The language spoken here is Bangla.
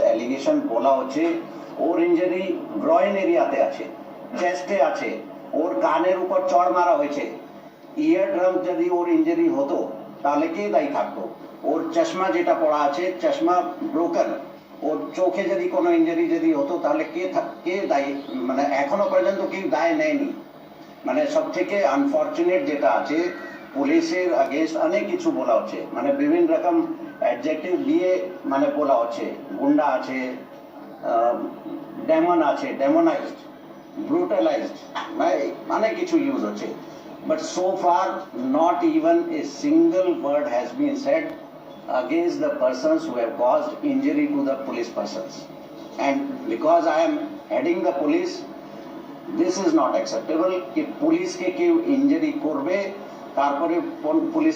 অ্যালিগেশন বলা হচ্ছে, ওর ইঞ্জুরি গ্রয়েন এরিয়াতে আছে চেস্টে আছে, ওর কানের উপর চড় মারা হয়েছে। ইয়ার ড্রাম যদি ওর ইঞ্জুরি হতো, তাহলে কে দায়ী থাকতো? ওর চশমা যেটা পড়া আছে, চশমা ব্রোকার ওর চোখে যদি কোনো ইঞ্জুরি যদি হতো, তাহলে কে কে দায়ী মানে এখনও পর্যন্ত কেউ দায় নেয়নি। মানে সব থেকে আনফর্চুনেট যেটা আছে, পুলিশের আগেনস্ট অনেক কিছু বলা হচ্ছে। মানে বিভিন্ন রকম অ্যাডজেক্টিভ দিয়ে মানে বলা হচ্ছে গুন্ডা আছে ডেমন আছে ডেমোনাইজড ব্রুটালাইজড মানে অনেক কিছু ইউজ হচ্ছে but so far not even a single word has been said against the persons who have caused injury to the police persons. And because I am heading the police, this is not acceptable কি পুলিশকে কেউ ইঞ্জুরি করবে তারপরে পুলিশ